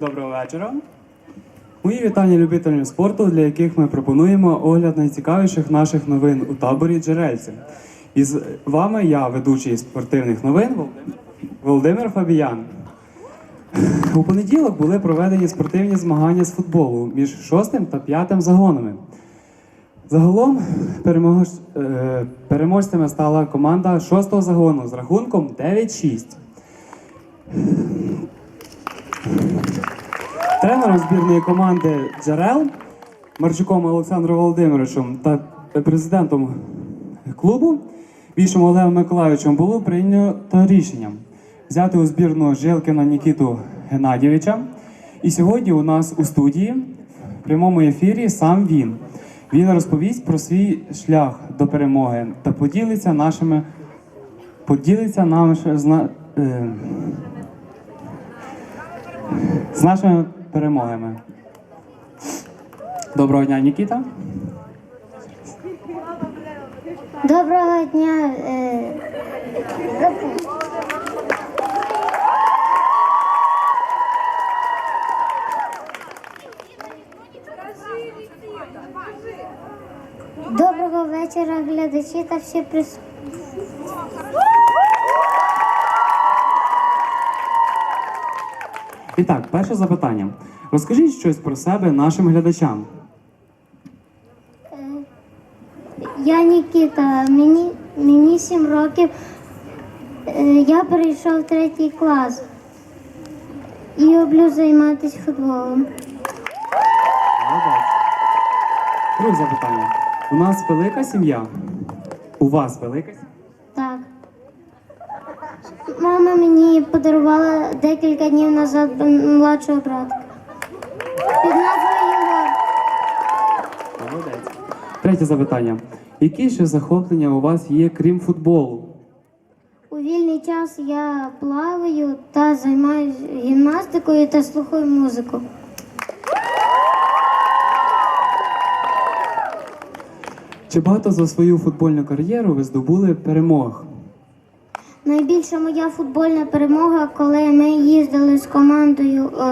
доброго вечора. Мої вітання любителям спорту, для яких ми пропонуємо огляд найцікавіших наших новин у таборі Джерельці. І з вами я, ведучий спортивних новин Володимир, Фабіян. У понеділок були проведені спортивні змагання з футболу між шостим та п'ятим загонами. Загалом перемож... е, переможцями стала команда шостого загону з рахунком 9-6. Тренером збірної команди Джерел Марчуком Олександром Володимировичем та президентом клубу Вішем Олегом Миколайовичем було прийнято рішення взяти у збірну Жилкина Нікіту Геннадійовича. І сьогодні у нас у студії в прямому ефірі сам він. Він розповість про свій шлях до перемоги та поділиться нашими поділиться нами з нашими перемогами. Доброго дня, Нікіта. Доброго дня. Е... Доброго вечора, глядачі та всі присутні. І так, перше запитання. Розкажіть щось про себе нашим глядачам. Я Нікіта, мені, мені 7 років. Е, Я перейшов в третій клас і люблю займатися футболом. Молодець. Друге запитання. У нас велика сім'я. У вас велика сім'я? Мама мені подарувала декілька днів назад младшого братика. Під назвою Єгор. Молодець. Третє запитання. Які ще захоплення у вас є, крім футболу? У вільний час я плаваю та займаюся гімнастикою та слухаю музику. Чи багато за свою футбольну кар'єру ви здобули перемог? Найбільша моя футбольна перемога, коли ми їздили з командою е,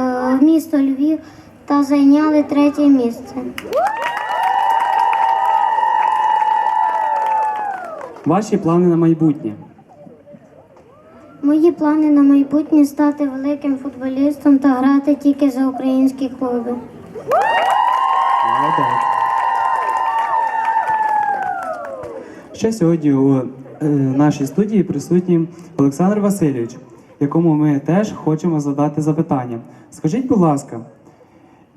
в місто Львів та зайняли третє місце. Ваші плани на майбутнє? Мої плани на майбутнє стати великим футболістом та грати тільки за українські клуби. Ще сьогодні у нашій студії присутній Олександр Васильович, якому ми теж хочемо задати запитання. Скажіть, будь ласка,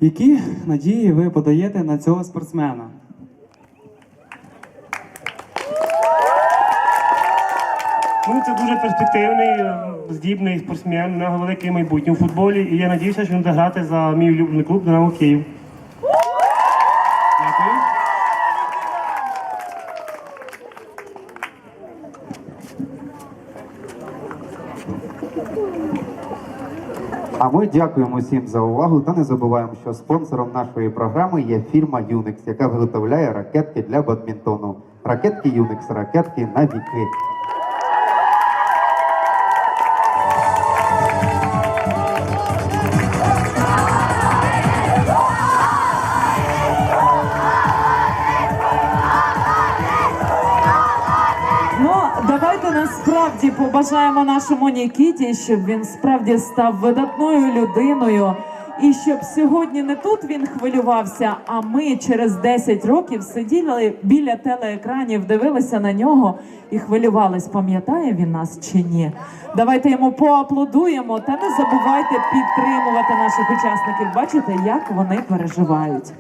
які надії ви подаєте на цього спортсмена? Ну, це дуже перспективний, е, здібний спортсмен, у нього велике майбутнє у футболі. І я надіюся, що він буде грати за мій улюблений клуб Динамо Київ. А ми дякуємо всім за увагу та не забуваємо, що спонсором нашої програми є фірма Юникс, яка виготовляє ракетки для бадмінтону. Ракетки Юникс, ракетки на віки. Давайте насправді побажаємо нашому Нікіті, щоб він справді став видатною людиною. І щоб сьогодні не тут він хвилювався, а ми через 10 років сиділи біля телеекранів, дивилися на нього і хвилювались, пам'ятає він нас чи ні. Давайте йому поаплодуємо та не забувайте підтримувати наших учасників. Бачите, як вони переживають.